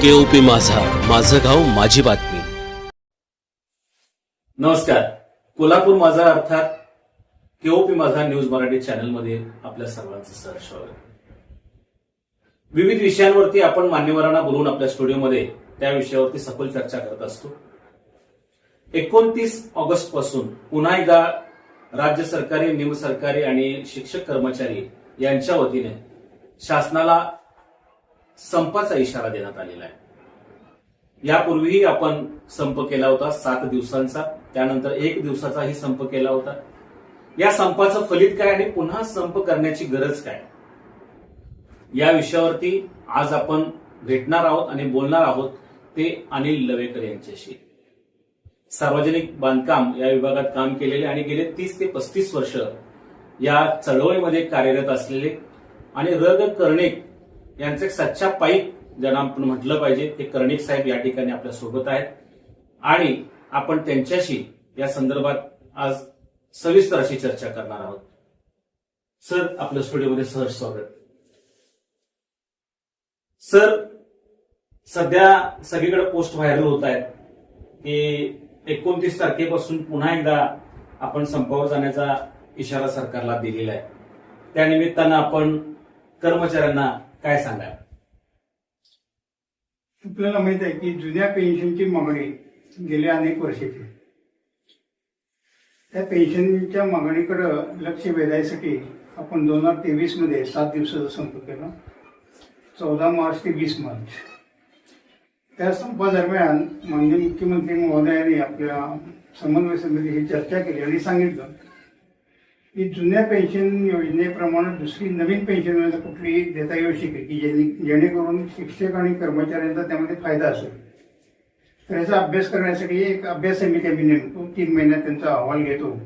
केओपी माझा. माझं गाव माझी बातमी. नमस्कार. कोल्हापूर माझा अर्थात केओपी माझा न्यूज मराठी चॅनलमध्ये आपल्या सर्वांचं सहर्ष स्वागत. विविध विषयांवरती आपण मान्यवरांना बोलून आपल्या स्टुडिओमध्ये त्या विषयावरती सखोल चर्चा करत असतो. एकोणतीस ऑगस्टपासून पुन्हा एकदा राज्य सरकारी निमसरकारी आणि शिक्षक कर्मचारी यांच्या वतीने शासनाला संपाचा इशारा देण्यात आलेला आहे. यापूर्वीही आपण संप केला होता सात दिवसांचा. त्यानंतर एक दिवसाचाही संप केला होता. या संपाचं फलित काय आणि पुन्हा संप करण्याची गरज काय? या विषयावरती आज आपण भेटणार आहोत आणि बोलणार आहोत ते अनिल लवेकर यांच्याशी. सार्वजनिक बांधकाम या विभागात काम केलेले आणि गेले तीस ते पस्तीस वर्ष या चळवळीमध्ये कार्यरत असलेले आणि रग कर्णिक यांचे एक सच्चा पाईप ज्यांना आपण म्हटलं पाहिजे ते कर्णिक साहेब या ठिकाणी आपल्यासोबत आहेत. आणि आपण त्यांच्याशी या संदर्भात आज सविस्तर अशी चर्चा करणार आहोत. सर आपल्या स्टुडिओमध्ये सहर्ष स्वागत. सर सध्या सगळीकडे पोस्ट व्हायरल होत आहेत की एकोणतीस तारखेपासून पुन्हा एकदा आपण संपावर जाण्याचा इशारा सरकारला दिलेला आहे. त्या निमित्तानं आपण कर्मचाऱ्यांना काय सांगाल आपल्याला माहीत आहे की जुन्या पेन्शनची मागणी गेल्या अनेक वर्षाची त्या पेन्शनच्या मागणीकडं लक्ष वेधायसाठी आपण दोन हजार तेवीसमध्ये सात दिवसाचा संप केला. चौदा मार्च ते वीस मार्च. त्या संपादरम्यान माननीय मुख्यमंत्री महोदयांनी आपल्या समन्वय समितीशी चर्चा केली आणि सांगितलं की जुन्या पेन्शन योजनेप्रमाणे दुसरी नवीन पेन्शन योजना कुठली देता येऊ शकेल की जेणे जेणेकरून शिक्षक आणि कर्मचाऱ्यांचा त्यामध्ये फायदा असेल. तर याचा अभ्यास करण्यासाठी एक अभ्यास समिती आम्ही नेमतो तीन महिन्यात त्यांचा अहवाल घेतो.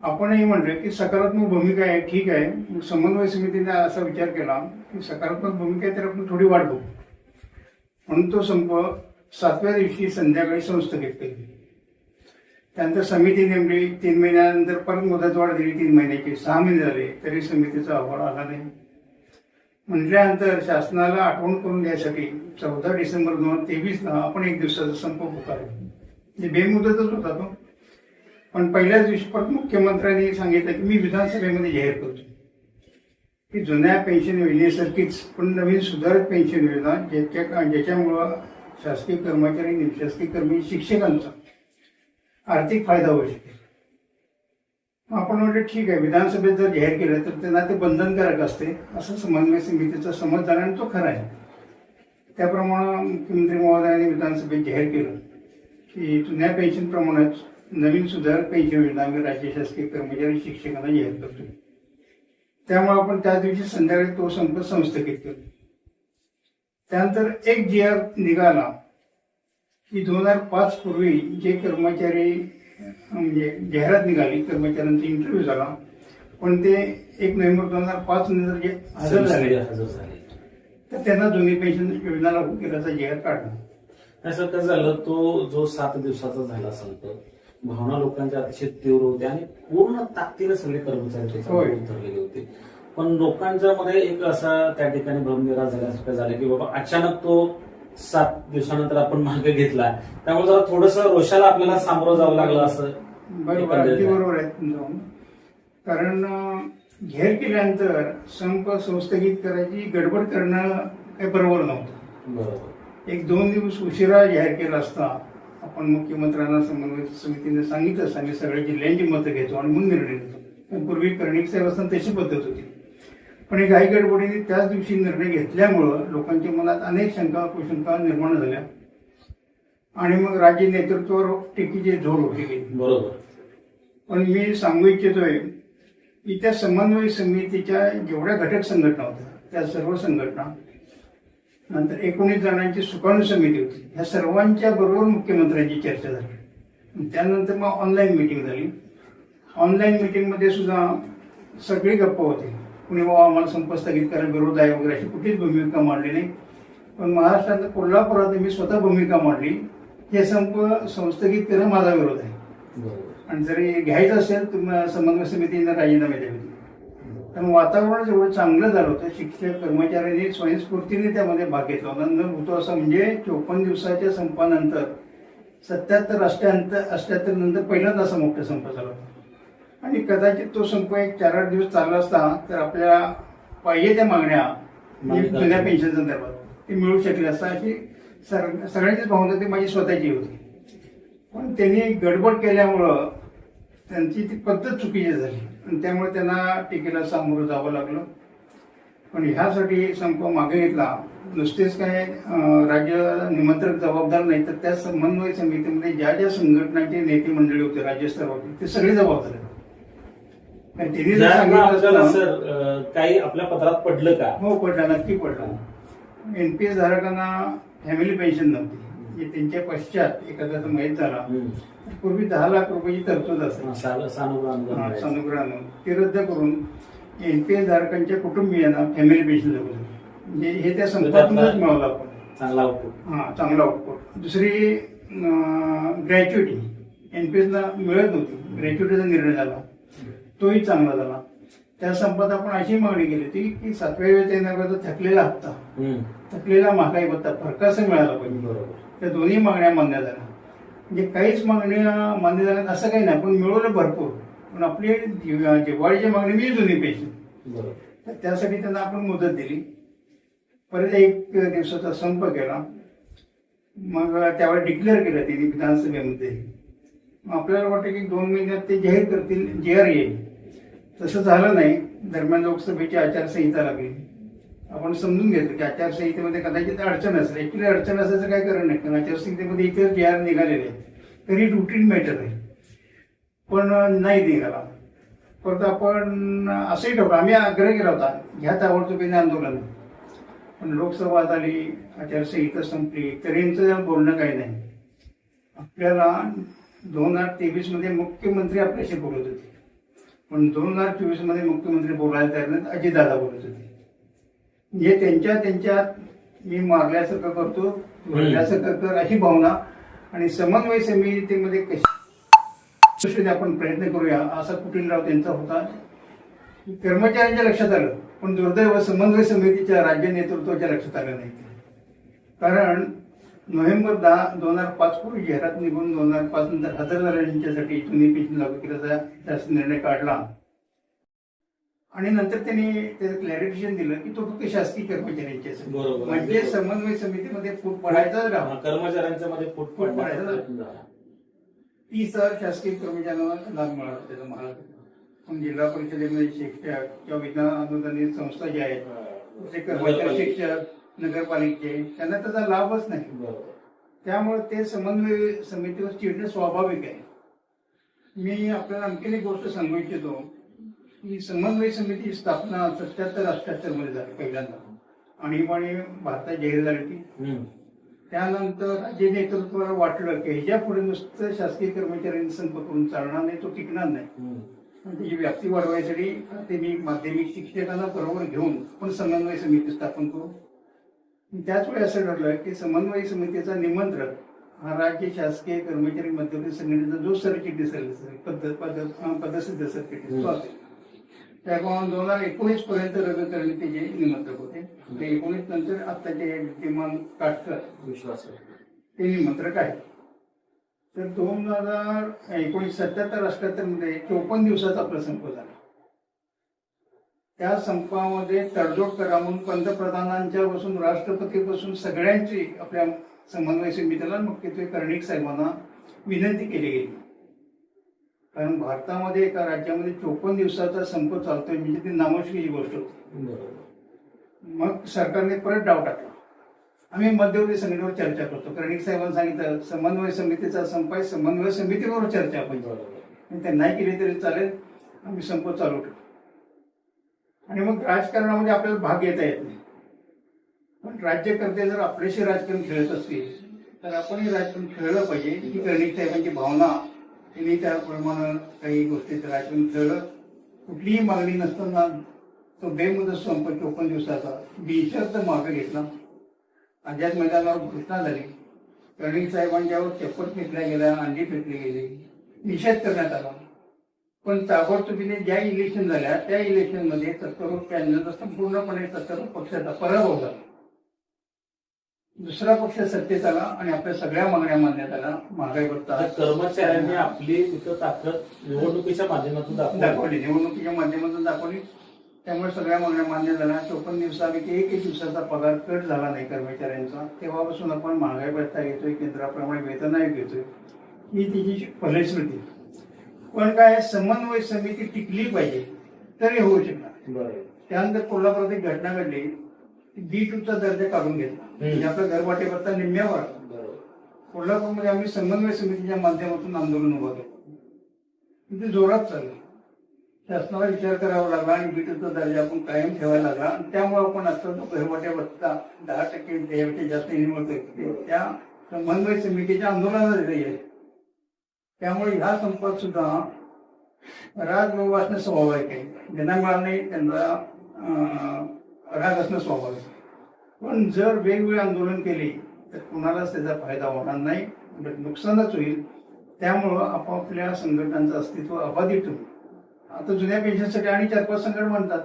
आपणही म्हटलं की सकारात्मक भूमिका आहे ठीक आहे. मग समन्वय समितीने असा विचार केला की सकारात्मक भूमिका आहे तर आपण थोडी वाढ बघू म्हणून तो संप सातव्या दिवशी संध्याकाळी संस्थगित केली त्यानंतर समिती नेमली. तीन महिन्यानंतर परत मुदतवाढ दिली. तीन महिन्याची सहा महिने झाले. तरी समितीचा अहवाल आला नाही. म्हटल्यानंतर शासनाला आठवण करून द्यायसाठी चौदा डिसेंबर दोन हजार तेवीसला आपण एक दिवसाचा संप पुकारला. म्हणजे बेमुदतच होता तो. पण पहिल्याच दिवशी परत मुख्यमंत्र्यांनी सांगितलं की मी विधानसभेमध्ये जाहीर करतो. की जुन्या पेन्शन योजनेसारखीच पण नवीन सुधारित पेन्शन योजना ज्याच्या ज्याच्यामुळं शासकीय कर्मचारी निमशासकीय कर्मचारी शिक्षकांचा आर्थिक फायदा होऊ शकेल. आपण म्हटलं ठीक आहे विधानसभेत जर जाहीर केलं तर त्यांना ते बंधनकारक असते. असं समन्वय समितीचा समज झाला आणि तो खरा आहे. त्याप्रमाणे मुख्यमंत्री महोदयांनी विधानसभेत जाहीर केलं की जुन्या पेन्शनप्रमाणेच नवीन सुधार पेन्शन योजना आम्ही राज्य शासकीय कर्मचारी शिक्षकांना जाहीर करतो त्यामुळे आपण त्या दिवशी संध्याकाळी तो संप संस्थगित केला. त्यानंतर एक जी आर निघाला. की दोन हजार पाच पूर्वी जे कर्मचारी म्हणजे जाहिरात निघाली कर्मचाऱ्यांचा इंटरव्ह्यू झाला पण ते एक नोव्हेंबर दोन हजार पाच नंतर जे हजर झाले हजर झाले. तर त्यांना जुनी पेन्शन योजना लागू केल्याचा जाहीर काढला. असं कसं झालं तो जो सात दिवसाचा झाला संप भावना लोकांच्या अतिशय तीव्र होत्या आणि पूर्ण ताकदीने सगळे कर्मचारी. उतरलेले होते. पण लोकांच्या मध्ये एक असा त्या ठिकाणी भ्रमनिराश झाल्यासारखं झालं की बाबा अचानक तो सात दिवसानंतर आपण मागे घेतला. त्यामुळे जरा थोडस रोषाला आपल्याला सामोरं जावं लागलं असं बरोबर अगदी बरोबर आहे तुमचं. म्हणणं. कारण जाहीर केल्यानंतर संप संस्थगित करायची गडबड करणं काही बरोबर नव्हतं. बरोबर. एक दोन दिवस उशिरा जाहीर केला असता आपण मुख्यमंत्र्यांना समन्वय समितीने सांगितलं आम्ही सगळ्या जिल्ह्यांची मतं घेतो आणि मग निर्णय घेतो. पण पूर्वी कर्णिक साहेब असताना तशी पद्धत होती. पण ही गडबडीने त्याच दिवशी निर्णय घेतल्यामुळं लोकांच्या मनात अनेक शंका कुशंका निर्माण झाल्या. आणि मग राज्य नेतृत्वावर टीकीची झोड होती गेली बरोबर. पण मी सांगू इच्छितोय की त्या समन्वय समितीच्या जेवढ्या घटक संघटना होत्या त्या सर्व संघटना नंतर एकोणीस जणांची सुकाणू समिती होती ह्या सर्वांच्या बरोबर मुख्यमंत्र्यांची चर्चा झाली. त्यानंतर मग ऑनलाईन मिटिंग झाली. ऑनलाईन मिटिंगमध्ये सुद्धा सगळी गप्पा होते. कुणी बाबा आम्हाला संप स्थगित करायला विरोध आहे वगैरे अशी कुठलीच भूमिका मांडली नाही. पण महाराष्ट्रात कोल्हापुरात मी स्वतः भूमिका मांडली. हे संप संस्थगित करणं माझा विरोध आहे. आणि जरी घ्यायचं असेल तर समन्वय समितीनं राजीनामे द्यावे. कारण वातावरण जेवढं चांगलं झालं होतं शिक्षक कर्मचाऱ्यांनी स्वयंस्फूर्तीने त्यामध्ये भाग घेतला होता. न होतो असं म्हणजे चोपन्न दिवसाच्या संपानंतर सत्याहत्तर अष्ट्याहत्तर अष्ट्याहत्तर नंतर पहिल्यांदा असा मोठा संप झाला होता. आणि कदाचित तो संप एक चार आठ दिवस चालला असता तर आपल्याला पाहिजे त्या मागण्या जुन्या पेन्शन संदर्भात ते मिळू शकले असता अशी सर सगळ्यांचीच भावना ती माझी स्वतःची होती. पण त्यांनी गडबड केल्यामुळं त्यांची ती पद्धत चुकीची झाली. आणि त्यामुळे त्यांना टीकेला सामोरं जावं लागलं. पण ह्यासाठी संप मागे घेतला. नुसतेच काय राज्य निमंत्रक जबाबदार नाही तर त्या समन्वय समितीमध्ये ज्या ज्या संघटनांचे नेते मंडळी होते राज्यस्तरावरती ते सगळे जबाबदार आहेत. त्यांनी जर ज्या आपल्याला सांगितलं सर काही आपल्या पत्रात पडलं का? हो पडला नक्की पडला. एनपीएस धारकांना फॅमिली पेन्शन नव्हती. म्हणजे त्यांच्या पश्चात एखाद्याचा मयत झाला. पूर्वी दहा लाख रुपयाची तरतूद असेल सानुग्रह अनुदान हा, मिळायचं. सानुग्रहानं ते रद्द करून एनपीएस धारकांच्या कुटुंबियांना फॅमिली पेन्शन जगू म्हणजे हे त्या संपातूनच मिळवलं आपण. चांगला आउटपुट हा चांगला आउटपुट दुसरी ग्रॅच्युटी एनपीएसला मिळत नव्हती. ग्रॅच्युटीचा निर्णय झाला. तोही चांगला झाला. त्या संपात आपण अशी मागणी केली होती की सातव्या वेतनाचा थकलेला हप्ता थकलेला महागाई भत्ता फरकासं मिळाला पाहिजे. बरोबर. त्या दोन्ही मागण्या मान्य झाल्या. म्हणजे काहीच मागण्या मान्य झाल्या असं काही नाही पण मिळवलं भरपूर. पण आपली जिव्हाळीची मागणी मी जुनी पेन्शन बरोबर. तर त्यासाठी त्यांना आपण मुदत दिली. परत एक दिवसाचा संप केला. मग त्यावेळेस डिक्लेअर केलं त्यांनी विधानसभेमध्ये. आपल्याला वाटतं की दोन महिन्यात ते जाहीर करतील जे आर येईल. तसं झालं नाही. दरम्यान लोकसभेची आचारसंहिता लागली. आपण समजून घेतलं की आचारसंहितेमध्ये कदाचित अडचण असेल. ऍक्च्युली अडचण असायचं काय कारण नाही. कारण आचारसंहितेमध्ये इतर जे आर निघालेले आहेत. तरी रुटीन मॅटर आहे. पण नाही निघाला. परत आपण असंही ठेवलं. आम्ही आग्रह केला होता ह्या ताबडतोबीने आंदोलन. पण लोकसभा झाली आचारसंहिता संपली. तरींचं बोलणं काही नाही. आपल्याला दोन हजार तेवीसमध्ये मुख्यमंत्री आपल्याशी बोलत होते. पण दोन हजार चोवीसमध्ये मुख्यमंत्री बोलायला तयार नाहीत अजितदादा बोलत होते. म्हणजे त्यांच्या त्यांच्या मी मारल्यासारखं करतो भरल्यासारखं कर अशी भावना आणि समन्वय समितीमध्ये कशी आपण प्रयत्न करूया असा कुटीलराव त्यांचा होता. कर्मचाऱ्यांच्या लक्षात आलं पण दुर्दैव समन्वय समितीच्या राज्य नेतृत्वाच्या लक्षात आलं नाही. कारण नोव्हेंबर दहा दोन हजार पाच पूर्वी जाहिरात निघून दोन हजार पाच नंतर हजार झालेल्यांच्यासाठी जुनी पेन्शन लागू केल्याचा निर्णय काढला. आणि नंतर त्यांनी त्याचं क्लॅरिफिकेशन दिलं की तो फक्त शासकीय कर्मचाऱ्यांच्यासाठी बरोबर. म्हणजे समन्वय समितीमध्ये फूट पडायचाच राहा कर्मचाऱ्यांच्या मध्ये फूट फूट पडायचा. तीस हजार शासकीय कर्मचाऱ्यांना लाभ मिळाला त्याचा महाराष्ट्र पण जिल्हा परिषदेमध्ये शिक्षक किंवा विज्ञान अनुदानित संस्था ज्या आहेत ते कर्मचारी शिक्षक नगरपालिकेचे त्यांना त्याचा लाभच नाही. त्यामुळे ते समन्वय समितीवर चिडणं स्वाभाविक आहे. मी आपल्याला आणखीन एक गोष्ट सांगू इच्छितो. की समन्वय समिती स्थापना सत्याहत्तर अठ्याहत्तरमध्ये झाली पहिल्यांदा. आणीबाणी भारतात जाहीर झाली हम्म. त्यानंतर राज्य नेतृत्वाला वाटलं की ह्याच्या पुढे नुसतं शासकीय कर्मचाऱ्यांनी संप करून चालणार नाही तो टिकणार नाही. त्याची व्याप्ती वाढवायसाठी त्यांनी माध्यमिक शिक्षकांना बरोबर घेऊन आपण समन्वय समिती स्थापन करू. त्याच वेळी असं ठरलं की समन्वय समितीचा निमंत्रक हा राज्य शासकीय कर्मचारी मध्यवर्ती संघटनेचा जो सरचिटणीस पद्धत पद्धतसिद्ध सरचिटणीस तो असेल त्याप्रमाणे दोन हजार एकोणीस पर्यंत रद्द करणे ते जे निमंत्रक होते. ते एकोणीस नंतर आत्ताचे विद्यमान काटकर विश्वास. ते निमंत्रक आहे तर दोन हजार एकोणीस सत्याहत्तर अठ्याहत्तरमध्ये चोपन्न दिवसाचा संप झाला. त्या संपामध्ये तडजोड करा म्हणून पंतप्रधानांच्या पासून राष्ट्रपतीपासून सगळ्यांची आपल्या समन्वय समितीला मुख्यत्वे कर्णिक साहेबांना विनंती केली गेली. कारण भारतामध्ये एका राज्यामध्ये चोपन्न दिवसाचा संप चालतोय म्हणजे ती नामोशीची गोष्ट होती. मग सरकारने परत डाव टाकला. आम्ही मध्यवर्ती संघटनेवर चर्चा करतो. कर्णिक साहेबांनी सांगितलं समन्वय समितीचा संप आहे समन्वय समितीवर चर्चा पाहिजे बरोबर. आणि ते नाही केली तरी चालेल आम्ही संप चालू ठेवू आणि मग राजकारणामध्ये आपल्याला भाग घेता येत नाही. पण राज्यकर्ते जर आपल्याशी राजकारण खेळत असतील तर आपणही राजकारण खेळलं पाहिजे. ही कर्णिक साहेबांची भावना त्यांनी त्याप्रमाणे काही गोष्टीत राजकारण खेळलं. कुठलीही मागणी नसताना तो बेमुदत संप चोपन्न दिवसाचा बिनशर्त मागे घेतला. आझाद मैदानावर घोषणा झाली. कर्णिक साहेबांच्यावर चप्पल फेकल्या गेल्या अंडी फेकली गेली. निषेध करण्यात आला. पण ताबडतोबीने ज्या इलेक्शन झाल्या त्या इलेक्शनमध्ये सत्तारूढ पॅनलचा संपूर्णपणे सत्तारूढ पक्षाचा पराभव झाला. दुसरा पक्ष सत्तेत आला आणि आपल्या सगळ्या मागण्या मानण्यात आल्या महागाई भत्ता. कर्मचाऱ्यांनी आपली तिथं ताकद निवडणुकीच्या माध्यमातून दाखवली. दाखवली. निवडणुकीच्या माध्यमातून दाखवली. त्यामुळे सगळ्या मागण्या मान्य झाल्या. चोपन्न दिवसापैकी एक दिवसाचा पगार कट झाला नाही कर्मचाऱ्यांचा. तेव्हापासून आपण महागाई भत्ता घेतोय केंद्राप्रमाणे वेतन आयोग घेतोय. ही तिची फलश्रुती पण काय समन्वय समिती टिकली पाहिजे तरी होऊ शकणार. बरोबर. त्यानंतर कोल्हापुरात एक घटना घडली बी टूचा दर्जा काढून घेतला. म्हणजे आपला घरवाटे भत्ता निम्म्यावर. कोल्हापूरमध्ये आम्ही समन्वय समितीच्या माध्यमातून आंदोलन उभं केलं. ते जोरात चाललं. शासनाला विचार करावा लागला आणि बीटूचा दर्जा आपण कायम ठेवायला लागला. आणि त्यामुळे आपण आता भत्ता दहा टक्के जास्त निवडतोय त्या समन्वय समितीच्या आंदोलनात त्यामुळे ह्या संपात सुद्धा राग असणं स्वाभाविक आहे. नाही त्यांना राग असणं स्वाभाविक आहे. पण जर वेगवेगळे आंदोलन केले तर कुणालाच त्याचा फायदा होणार नाही. उलट नुकसानच होईल. त्यामुळं आपापल्या संघटनांचं अस्तित्व अबाधित होईल. आता जुन्या पेन्शनसाठी आणि चार पाच संघटना म्हणतात.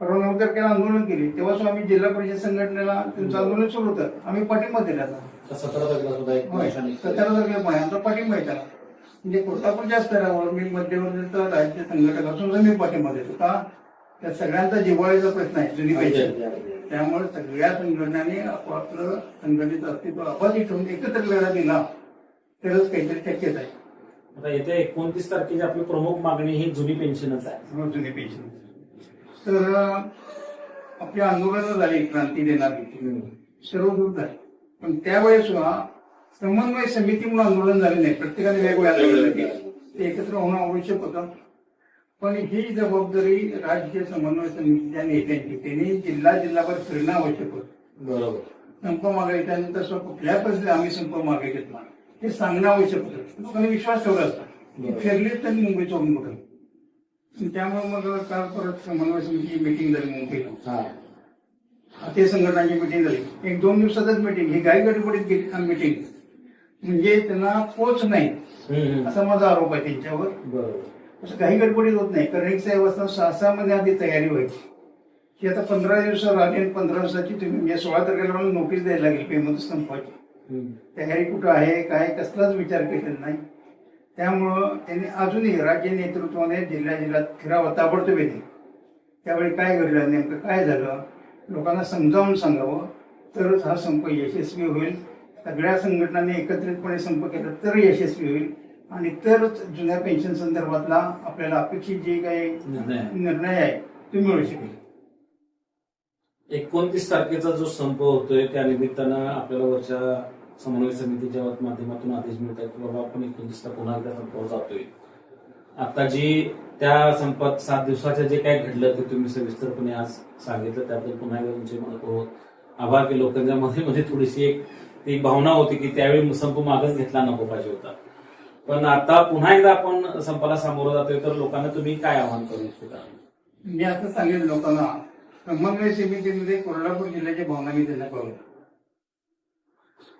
परवा नंतर केलं आंदोलन केले तेव्हा स्वामी जिल्हा परिषद संघटनेला त्यांचं आंदोलन सुरू होतं. आम्ही पाठिंबा दिला. सतरा तारखेला सुद्धा. सतरा तारखेला आमचा पाठिंबा आहे त्याला. म्हणजे कोल्हापूरच्या स्तरावर मी मध्यवर्तीचा राज्य संघटक असून मी पाठिंबा देतो का त्या सगळ्यांचा जिव्हाळीचा प्रश्न आहे जुनी पैसे. त्यामुळे सगळ्या संघटनांनी आपापलं संघटित अस्तित्व अबाधित ठेवून एकत्र लढा दिला तरच काहीतरी शक्यता आहे. आता येत्या एकोणतीस तारखेची आपली प्रमुख मागणी ही जुनी पेन्शनच आहे. म्हणून जुनी पेन्शन. तर अं, आपली आंदोलनं झाली क्रांती देणारी सर्व दूर झाले. पण त्यावेळेस समन्वय समिती म्हणून आंदोलन झाले नाही. प्रत्येकाने वेगवेगळे आंदोलन केले ते एकत्र होणं आवश्यक होतं. पण ही जबाबदारी राज्य समन्वय समितीच्या नेत्यांची. त्यांनी जिल्हा जिल्हाभर फिरणं आवश्यक होतं. बरोबर. संप मागे त्यानंतर स्व कुठल्या परिस्थितीत आम्ही संप मागे घेतला हे सांगणं आवश्यक होतं. लोकांनी विश्वास ठेवला असता. की फिरलीच त्यांनी मुंबई सोडून कुठं? त्यामुळे मग काल परत समन्वय समितीची मिटिंग झाली मुंबईला. ते संघटनाची मिटिंग झाली. एक दोन दिवसातच मिटिंग ही गाय गडबडीत गेली मिटिंग म्हणजे त्यांना पोच नाही. असा माझा आरोप आहे त्यांच्यावर. बरोबर. असं काही गडबडीत होत नाही. कारण एक साहेब असताना सहा सहा महिने आधी तयारी व्हायची. की आता पंधरा दिवसावर आली आणि पंधरा दिवसाची तुम्ही म्हणजे सोळा तारखेला मला नोटीस द्यायला लागेल पेमेंट संपवायची. तयारी कुठं आहे काय कसलाच विचार केलेला नाही. त्यामुळं त्यांनी अजूनही राज्य नेतृत्वाने जिल्ह्या जिल्ह्यात फिरावं ताबडतोब येते त्यावेळी काय घडलं नेमकं काय झालं लोकांना समजावून सांगावं. तरच हा संप यशस्वी होईल. सगळ्या संघटनांनी एकत्रितपणे संप केला तर यशस्वी होईल. आणि तरच जुन्या पेन्शन संदर्भातला आपल्याला अपेक्षित जे काही निर्णय आहे. तो मिळू शकेल. एकोणतीस तारखेचा जो संप होतोय त्या निमित्तानं आपल्याला वरच्या समन्वय समितीच्या माध्यमातून आदेश मिळत आहे की बाबा आपण एकोणतीसला पुन्हा एकदा संपावर जातोय. आता जी त्या संपात सात दिवसाच्या जे काय घडलं ते तुम्ही सविस्तरपणे आज सांगितलं त्याबद्दल पुन्हा एकदा तुमचे मनपूर्वक आभार की लोकांच्या मध्ये मध्ये थोडीशी एक ती भावना होती की त्यावेळी संप मागच घेतला नको पाहिजे होता. पण आता पुन्हा एकदा आपण संपाला सामोरं जातोय तर लोकांना तुम्ही काय आवाहन करू इच्छिता? मी आता सांगेन लोकांना समन्वय समितीमध्ये कोल्हापूर जिल्ह्याच्या भावना मी त्यांना कळवल्या.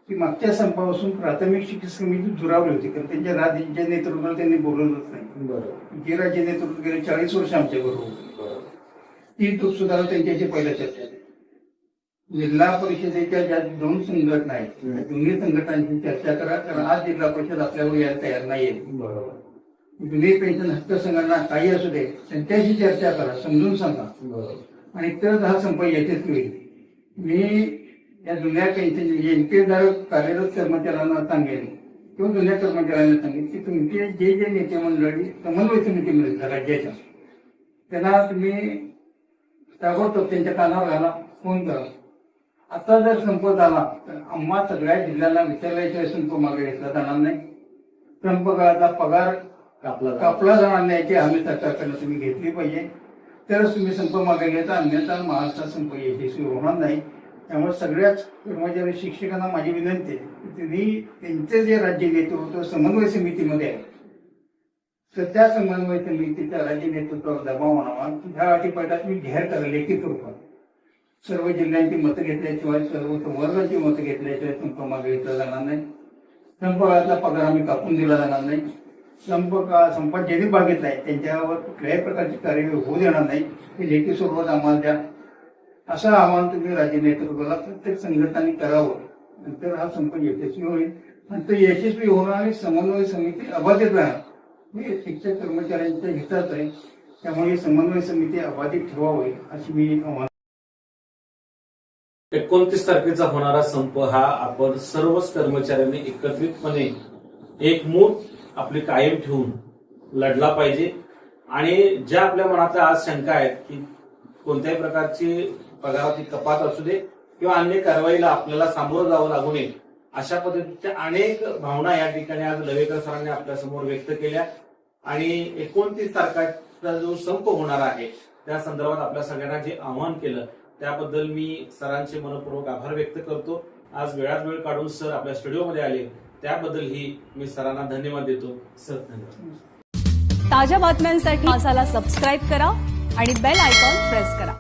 की मागच्या संपापासून प्राथमिक शिक्षक समिती दुरावली होती कारण त्यांच्या राज्याच्या नेतृत्वाला त्यांनी बोलवलंच नाही. बरोबर. जे राज्य नेतृत्व गेले चाळीस वर्ष आमच्या बरोबर. ती सुधारा त्यांच्याशी पहिल्या चर्चा. जिल्हा परिषदेच्या ज्या दोन संघटना आहेत त्या दोन्ही संघटनांची चर्चा करा कारण आज जिल्हा परिषद आपल्यावर यायला तयार नाहीये. बरोबर. जुनी पेन्शन हक्क संघटना काही असू दे त्यांच्याशी चर्चा करा समजून सांगा. बरोबर. आणि तरच हा संप यशस्वी होईल. मी या जुन्या पेन्शन एनपीधारक कार्यरत कर्मचाऱ्यांना सांगेन किंवा जुन्या कर्मचाऱ्यांना सांगेन की तुमचे जे जे नेते मंडळी समन्वय समितीमध्ये राज्याच्या त्यांना तुम्ही ताबडतोब त्यांच्या कानावर घाला फोन करा. आता जर संप झाला तर आम्हा सगळ्या जिल्ह्याला विचारल्याशिवाय संप मागे घेतला जाणार नाही. संप काळाचा पगार कापला कापला जाणार नाही याची हमी सरकारकडनं तुम्ही घेतली पाहिजे. तरच तुम्ही संप मागे घेता अन्यथा महाराष्ट्रात संप यशस्वी होणार नाही. त्यामुळे सगळ्याच कर्मचारी शिक्षकांना माझी विनंती आहे की तुम्ही त्यांचे जे राज्य नेतृत्व समन्वय समितीमध्ये आहे तर त्या समन्वय समितीच्या राज्य नेतृत्वावर दबाव आणावा. ह्या अटीपटात मी जाहीर करा लेखी स्वरूपात सर्व जिल्ह्यांची मतं घेतल्याशिवाय सर्व वर्गाची मतं घेतल्याशिवाय संप मागे घेतला जाणार नाही. संपकाळातला पगार आम्ही कापून दिला जाणार नाही. संप का संपात ज्यांनी भाग आहे त्यांच्यावर कुठल्याही प्रकारची कार्यवाही होऊ देणार नाही. हे लेखी स्वरूपात आम्हाला द्या. असं आव्हान तुम्ही राज्य नेतृत्वाला प्रत्येक संघटनांनी करावं. नंतर हा संप यशस्वी होईल. नंतर यशस्वी होणार आणि समन्वय समिती अबाधित राहणार. हे शिक्षक कर्मचाऱ्यांच्या हिताचं आहे. त्यामुळे समन्वय समिती अबाधित ठेवावी अशी मी आव्हान एकोणतीस तारखेचा होणारा संप हा आपण सर्वच कर्मचाऱ्यांनी एकत्रितपणे एकमूठ आपली कायम ठेवून लढला पाहिजे. आणि ज्या आपल्या मनात आज शंका आहेत की कोणत्याही प्रकारची पगाराची कपात असू दे किंवा अन्य कारवाईला आपल्याला सामोरं जावं लागू नये अशा पद्धतीच्या अनेक भावना या ठिकाणी आज लवेकर सरांनी आपल्यासमोर व्यक्त केल्या. आणि एकोणतीस तारखेचा जो संप होणार आहे त्या संदर्भात आपल्या सगळ्यांना जे आवाहन केलं त्याबद्दल मी सरांचे मनपूर्वक आभार व्यक्त करतो. आज वेळात वेळ काढून सर आपल्या स्टुडिओमध्ये आले. त्याबद्दलही मी सरांना धन्यवाद देतो. सर धन्यवाद. ताज्या बातम्यांसाठी सबस्क्राईब करा आणि बेल आयकॉन प्रेस करा.